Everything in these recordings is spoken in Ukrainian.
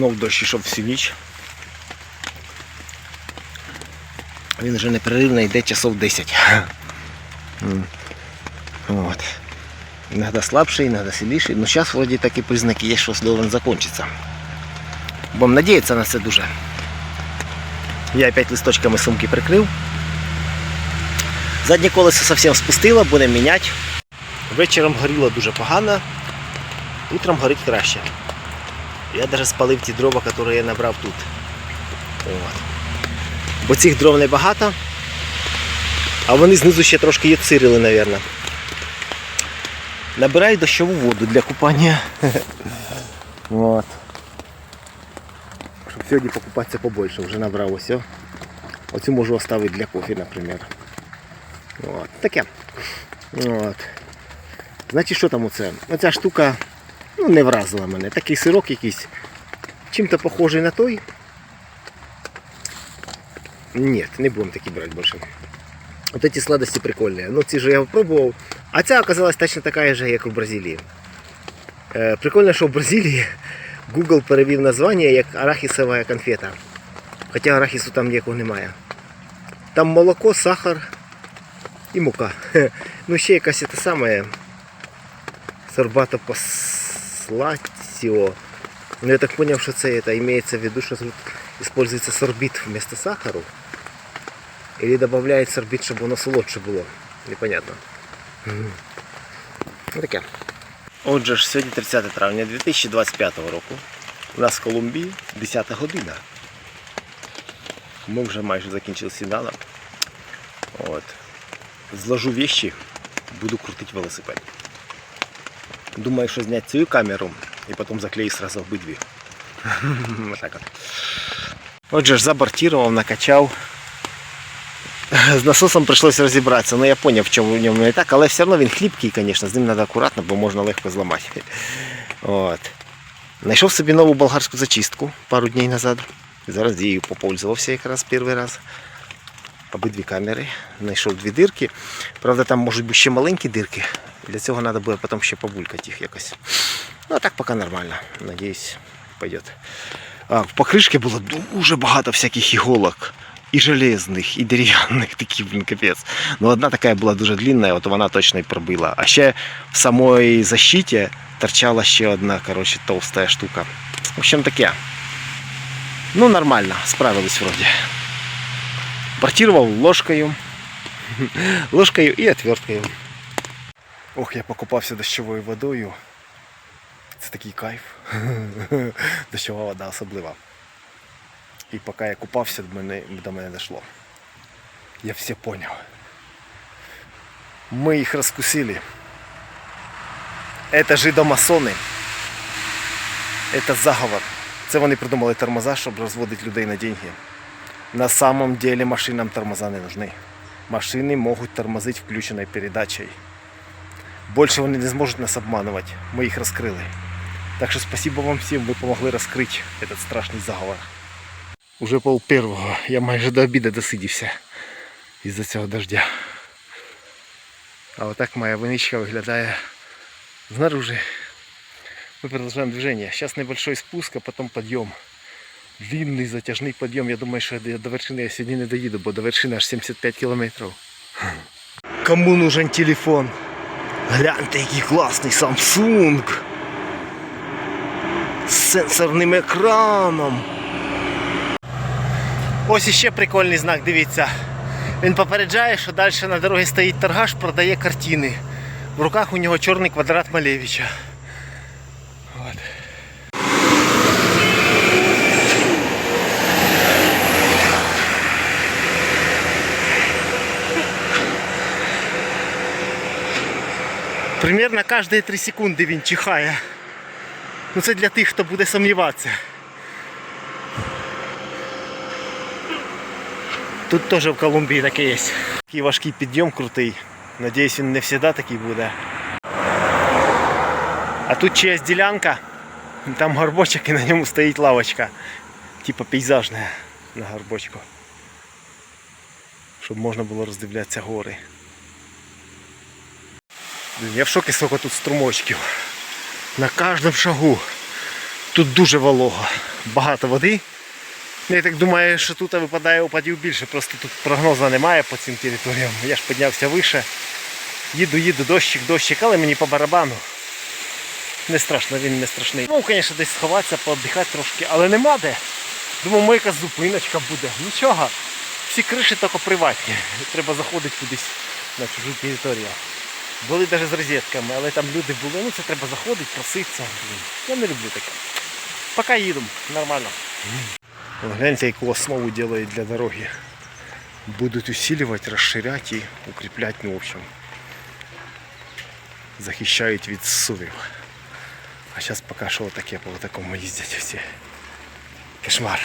Знов дощ йшов всю ніч. Він вже непреривно йде часов 10. М. От. Иногда слабший, иногда сильнейший. Но сейчас вроде такі признаки є, що должен закончиться. Будем надіятися на це дуже. Я опять листочками сумки прикрив. Заднє колесо зовсім спустило, будемо міняти. Вечором горіло дуже погано, утром горить краще. Я навіть спалив ті дрова, які я набрав тут. От. Бо цих дров небагато, а вони знизу ще трошки є мабуть. Набираю дощову воду для купання. От. Щоб сьогодні покупатися побольше, вже набрав ось. Оцю можу оставити для кофе, наприклад. От. Таке. От. Значить, що там оце? Оця штука ну, не вразила мене. Такий сирок якийсь. Чим-то похожий на той. Ні, не будемо такі брати більше. Вот эти сладости прикольные. Ну, ці же я пробував. А ця оказалась точно така же, як у Бразилії. Е, прикольно, що в Бразилії Google перевів названня як арахісова конфета. Хоча арахісу там ніякого немає. Там молоко, сахар і мука. Ну ще якась те саме послатіо. Ну я так зрозумів, що це, це имеется в виду, що тут используется сорбит вместо сахару. Или добавляють сорбит, щоб воно солодше було. Непонятно. Ну таке. Отже ж, сьогодні 30 травня 2025 року. У нас в Колумбії 10 година. Ми вже майже закінчили сніданок. От. Зложу вещи, буду крутити велосипед. Думаю, що зняти цю камеру і потім заклею сразу обидві. Отак от. Отже ж, забортував, накачав. З насосом прийшлося розібратися. Ну я зрозумів, в чому в ньому не так, але все одно він хліпкий, звісно, з ним треба акуратно, бо можна легко зламати. От. Знайшов собі нову болгарську зачистку пару днів назад. Зараз її попользувався якраз перший раз. Обидві камери. Знайшов дві дирки. Правда, там можуть бути ще маленькі дирки. Для цього треба буде потім ще побулькати їх якось. Ну а так поки нормально. Надіюсь, пойдет. А, в покришці було дуже багато всяких іголок. І железних, і дерев'яних, такі, блін, капець. Ну, одна така була дуже длинна, от вона точно і пробила. А ще в самій защиті торчала ще одна, коротше, товста штука. В общем, таке. Ну, нормально, справились вроді. Бортировал ложкою. Ложкою і отверткою. Ох, я покупався дощовою водою. Це такий кайф. Дощова вода особлива. І поки я купався, до мене, до мене дійшло. Я все понял. Мы их раскусили. Это жидомасони. Это заговор. Це вони придумали тормоза, щоб розводити людей на деньги. На самом деле машинам тормоза не нужны. Машини можуть тормозити включеною передачею. Більше вони не зможуть нас обманувати. Ми їх розкрили. Так що спасибо вам всім, ви помогли розкрити этот страшний заговор. Уже пол первого. Я майже до обіду досидівся із-за цього дождя. А отак моя виничка виглядає снаружи. Мы продолжаем движение. Сейчас небольшой спуск, а потом подъем. Длинный затяжний подъем. Я думаю, що я до вершини я сьогодні не доїду, бо до вершини аж 75 кілометрів. Кому нужен телефон? Гляньте, який класний Samsung. З сенсорним екраном. Ось іще прикольний знак, дивіться. Він попереджає, що далі на дорозі стоїть торгаш, продає картини. В руках у нього чорний квадрат Малевича. Примерно кожні 3 секунди він чихає. Ну це для тих, хто буде сумніватися. Тут теж в Колумбії таке є. Такий важкий підйом крутий. Надіюсь, він не завжди такий буде. А тут чиясь ділянка, там горбочок і на ньому стоїть лавочка. Типа пейзажна на горбочку. Щоб можна було роздивлятися гори. Я в шокі сколько тут струмочків. На кожному шагу. Тут дуже волого. багато води. Ну, Я так думаю, що тут випадає опадів більше, просто тут прогнозу немає по цим територіям. Я ж піднявся вище. Їду, їду, дощик, дощик, але мені по барабану. Не страшно, він не страшний. Ну, звісно, десь сховатися, пооддихати трошки, але нема де. Думав, моя зупиночка буде. Нічого. Всі криші тільки приватні. Треба заходити кудись на чужу територію. Були навіть з розетками, але там люди були. Ну це треба заходити, проситися. Я не люблю таке. Поки їдемо, нормально. Гляньте, яку основу делают для дороги. Будут усиливать, расширять и укреплять, ну, в общем. Захищають від сувів. А зараз поки що таке по такому їздять всі. Кошмар.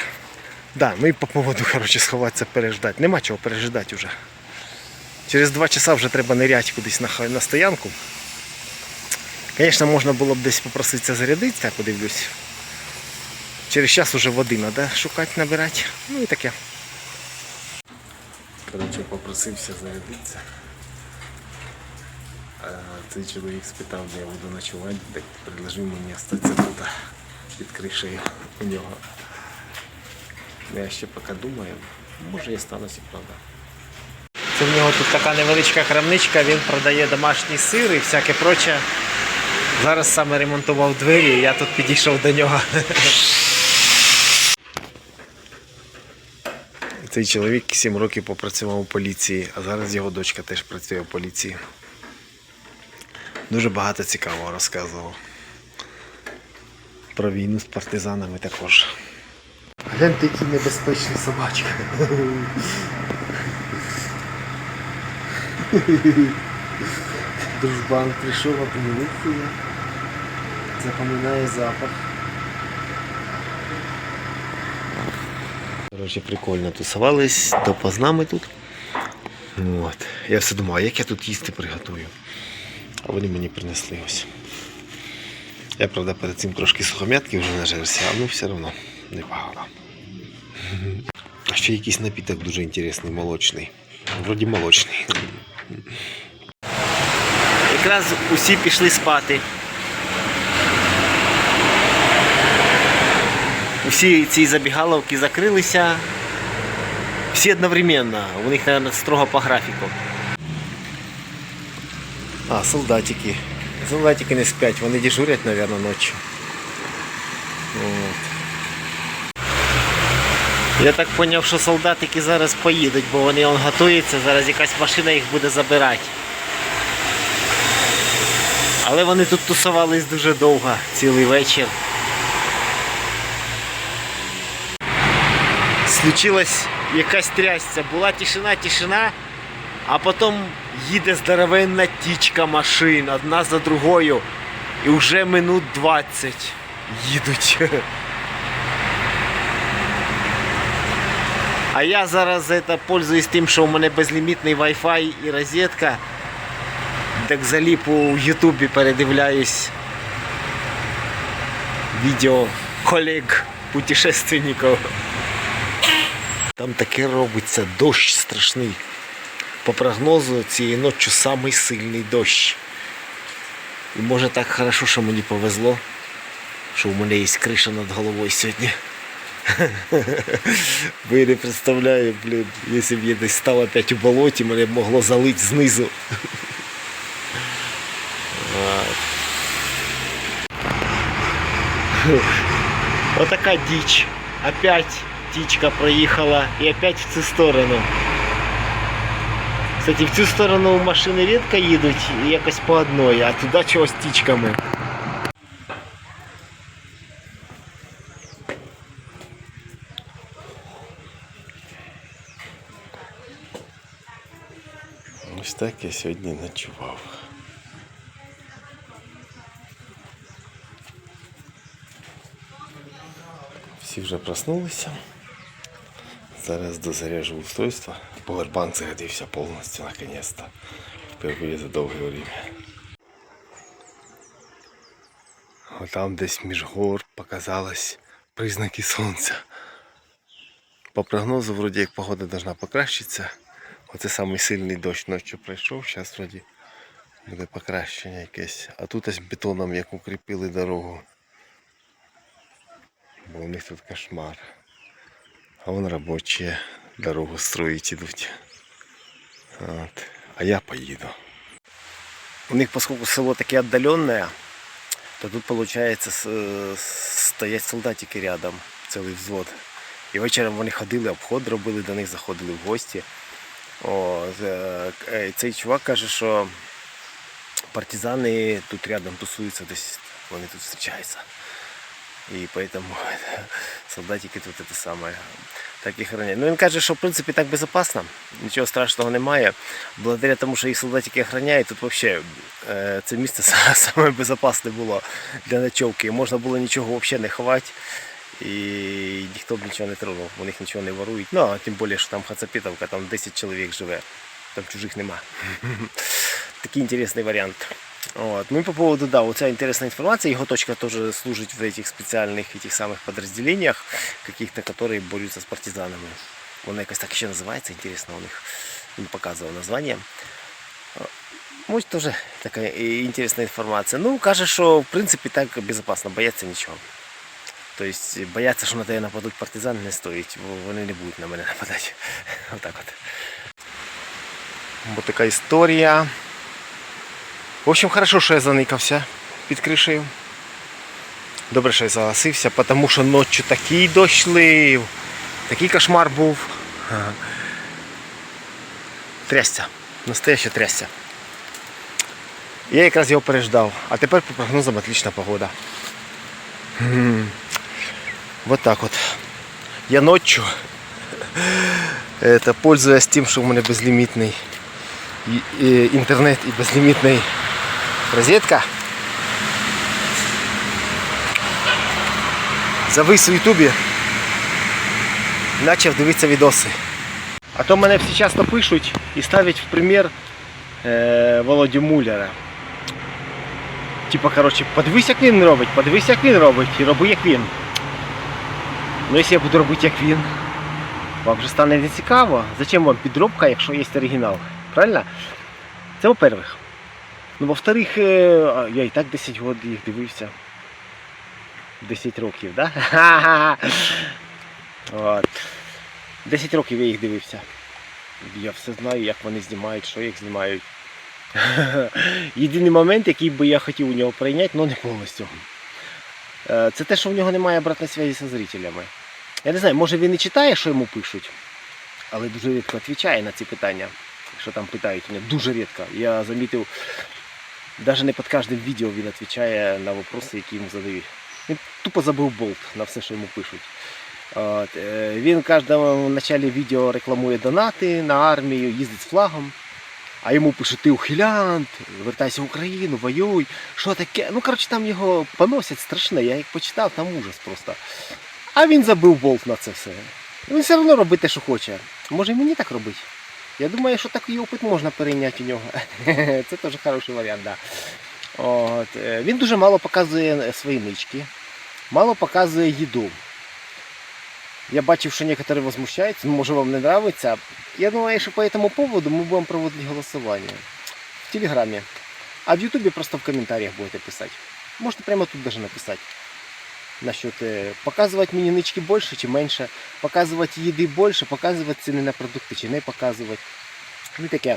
Да, ну і по поводу, короче, сховатися, переждати. Нема чого пережидати вже. Через два часа вже треба ниряти кудись на, на стоянку. Звісно, можна було б десь попроситися зарядитися, подивлюсь. Через час уже води треба шукати, набирати. Ну і таке. Коротше, попросився зарядитися. Цей чоловік спитав, де я буду ночувати, так предложив мені остатися тут під кришею у нього. Ну, Я ще поки думаю, може і правда. Це в нього тут така невеличка крамничка, він продає домашній сир і всяке проче. Зараз саме ремонтував двері, я тут підійшов до нього. Цей чоловік 7 років попрацював у поліції, а зараз його дочка теж працює в поліції. Дуже багато цікавого розказував. Про війну з партизанами також. Гляньте, які небезпечні собачки. Дружбан прийшов, обмінився. Запам'ятає запах. Коротше, прикольно тусувались, допоздна ми тут. От. Я все думав, як я тут їсти приготую. А вони мені принесли ось. Я, правда, перед цим трошки сухом'ятки вже нажерся, але все одно непогано. А ще якийсь напіток дуже інтересний, молочний. Вроді молочний. Якраз усі пішли спати. Усі ці забігаловки закрилися. Всі одновременно. У них, мабуть, строго по графіку. А, солдатики. Солдатики не сплять, вони дежурять, мабуть, ночі. Я так зрозумів, що солдатики зараз поїдуть, бо вони он готуються, зараз якась машина їх буде забирати. Але вони тут тусувались дуже довго, цілий вечір. Случилась якась трясця. Була тишина, тишина, а потім їде здоровенна тічка машин, одна за другою. І вже минут 20 їдуть. А я зараз это, пользуюсь тим, що у мене безлімітний Wi-Fi і розетка. Так заліп у Ютубі передивляюсь відео колег путешественників. Там таке робиться дощ страшний. По прогнозу цієї ночі самий сильний дощ. І може так хорошо, що мені повезло, що у мене є криша над головою сьогодні. Бо не представляю, блін, якщо б я десь став опять у болоті, мене б могло залити знизу. Отака дичь. Опять птичка проїхала і опять в цю сторону. Кстати, в цю сторону машини рідко їдуть якось по одной, а туди чогось тічками. Ось так я сьогодні ночував. Всі вже проснулися. Зараз дозаряжу устройство. Powerbank зарядився повністю наконец-то. Впервые за довге время. Там десь між гор показалось признаки сонця. По прогнозу, вроді як погода должна покращитися. Оце самий сильний дощ ночі пройшов, зараз вроді буде покращення якесь. А тут ось бетоном як укріпили дорогу. бо у них тут кошмар. А вон робочі дорогу строїть ідуть. От. А я поїду. У них, поскольку село таке віддаленне, то тут, виходить, стоять солдатики рядом, цілий взвод. І вечором вони ходили, обход робили, до них заходили в гості. О, е, цей чувак каже, що партизани тут рядом тусуються, десь вони тут зустрічаються. І поэтому солдатики тут це саме так і охороняють. Ну він каже, що в принципі так безпечно, нічого страшного немає. Благодаря тому, що їх солдатики охороняють, тут взагалі е, це місце са- саме безпечне було для ночовки. Можна було нічого взагалі не ховати. І ніхто б нічого не тронув, у них нічого не ворують. Ну, а тим більше, що там Хацапітовка, там 10 чоловік живе, там чужих нема. Такий інтересний варіант. Вот. Ну и по поводу, да, вот вся интересная информация. Его точка тоже служит в этих специальных, этих самых подразделениях, каких-то, которые борются с партизанами. Вона якось так ще називається, інтересно у них. Він показував названня. Ось теж така і- інтересна інформація. Ну, каже, що в принципі так безпечно, бояться нічого. Тобто бояться, що на тебе нападуть партизани, не стоїть, бо вони не будуть на мене нападати. Отак от. Бо така історія. В общем, хорошо, що я заникався під кришею. Добре, що я согласився, тому що ночі такий дощ такий кошмар був. Трясся. Настояще трясся. Я якраз його переждав. А тепер по прогнозам отлична погода. Вот так от. Я ночью, это, пользуясь в мене безлімітний і- і інтернет і безлімітний розетка. Завис у Ютубі. Почав дивитися відоси. А то мене всі часто пишуть і ставлять в примір е, Володю Муллера. Типа, коротше, подивись, як він робить, подивись, як він робить, і роби, як він. Ну, якщо я буду робити, як він, вам же стане не цікаво. Зачем вам підробка, якщо є оригінал? Правильно? Це во-первых. Ну, во-вторых, е, я і так 10 років їх дивився. 10 років, да? От. 10 років я їх дивився. Я все знаю, як вони знімають, що їх знімають. Єдиний момент, який би я хотів у нього прийняти, але не повністю. Е, Це те, що в нього немає обратної зв'язку зі зрителями. Я не знаю, може він і читає, що йому пишуть, але дуже рідко відповідає на ці питання, що там питають мене. Дуже рідко. Я замітив, навіть не під кожним відео він відповідає на питання, які йому задають. Він тупо забив болт на все, що йому пишуть. От, е, він в кожному началі відео рекламує донати на армію, їздить з флагом. А йому пишуть, ти ухилянт, вертайся в Україну, воюй, що таке. Ну, коротше, там його поносять страшне, я як почитав, там ужас просто. А він забив болт на це все. Він все одно робить те, що хоче. Може і мені так робити. Я думаю, що такий опит можна перейняти у нього. Це теж хороший варіант, да. От. е, Він дуже мало показує свої нички, мало показує їду. Я бачив, що некоторые возмущаються, ну, може вам не нравится. Я думаю, що по этому поводу мы будем проводить голосование в Телеграме. А в Ютубе просто в комментариях будете писать. Можете прямо тут даже написать. Насчет э, показывать мені нички більше чи менше, показувати їди більше, показувати ціни на продукти чи не показувати. Ну таке.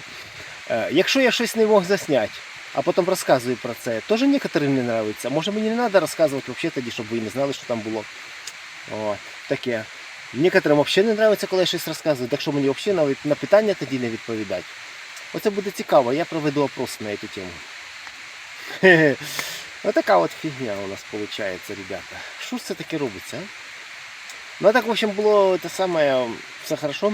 Е, Якщо я щось не мог засняти, а потім розказую про це, теж некоторым не нравиться. Може мені не треба розказувати взагалі тоді, щоб ви не знали, що там було. О, таке. Некоторим взагалі не подобається, коли я щось розказую, так що мені взагалі навіть на питання тоді не відповідати. Оце буде цікаво, я проведу опрос на цю тему. Хе-хе. Отака от фігня у нас виходить, ребята. Що ж це таке робиться? а? Ну а так, в общем, було те саме, все хорошо.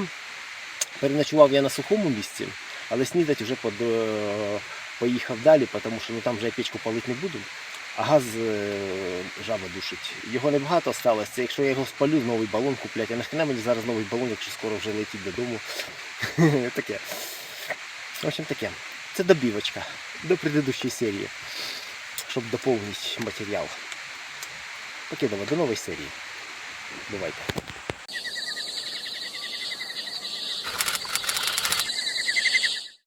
Переночував я на сухому місці, але снідать вже под, е, поїхав далі, тому що ну, там вже я печку палити не буду. А газ е, жаба душить. Його небагато сталося. Якщо я його спалю, новий балон куплять. А нахрена мені зараз новий балон, якщо скоро вже летить додому. таке. В общем таке. Це добівочка до предыдущої серії, щоб доповнити матеріал. Покидово, до нової серії. Бувайте.